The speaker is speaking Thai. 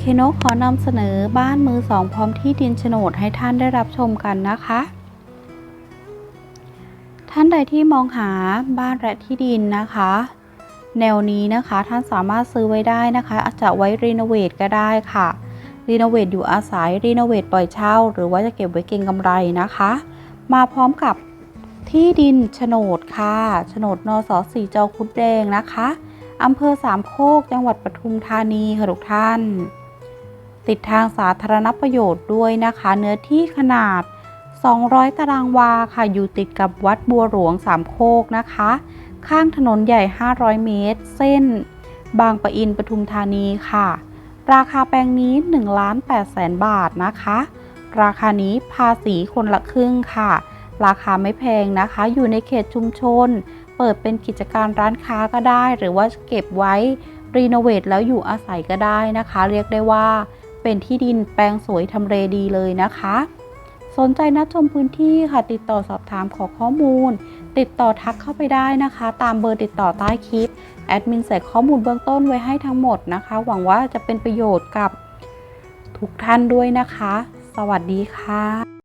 เคโนขอนำเสนอบ้านมือสองพร้อมที่ดินโฉนดให้ท่านได้รับชมกันนะคะ ท่านใดที่มองหาบ้านและที่ดินนะคะ แนวนี้นะคะท่านสามารถซื้อไว้ได้นะคะ อาจจะไว้รีโนเวทก็ได้ค่ะรีโนเวทอยู่อาศัยรีโนเวทปล่อยเช่า หรือว่าจะเก็บไว้เก็งกำไรนะคะ มาพร้อมกับที่ดินโฉนดค่ะโฉนดนสสีจอคุดแดงนะคะอำเภอสามโคก จังหวัดปทุมธานีค่ะทุกท่าน ติดทางสาธารณประโยชน์ด้วยนะคะ เนื้อที่ขนาด 200 ตารางวาค่ะ อยู่ติดกับวัดบัวหลวงสามโคกนะคะ ข้างถนนใหญ่ 500 เมตร เส้น บางปะอินปทุมธานีค่ะ ราคาแปลงนี้1ล้าน8แสนบาทนะคะ ราคานี้ภาษีคนละครึ่งค่ะ ราคาไม่แพงนะคะ อยู่ในเขตชุมชน เปิดเป็นกิจการร้านค้าก็ได้ หรือว่าเก็บไว้รีโนเวทแล้วอยู่อาศัยก็ได้นะคะ เรียกได้ว่า เป็นที่ดินแปลงสวยทำเลดีเลยนะคะ สนใจนัดชมพื้นที่ค่ะติดต่อสอบถามขอข้อมูล ติดต่อทักเข้าไปได้นะคะ ตามเบอร์ติดต่อใต้คลิปแอดมินใส่ข้อมูลเบื้องต้นไว้ให้ทั้งหมดนะคะ หวังว่าจะเป็นประโยชน์กับทุกท่านด้วยนะคะ สวัสดีค่ะ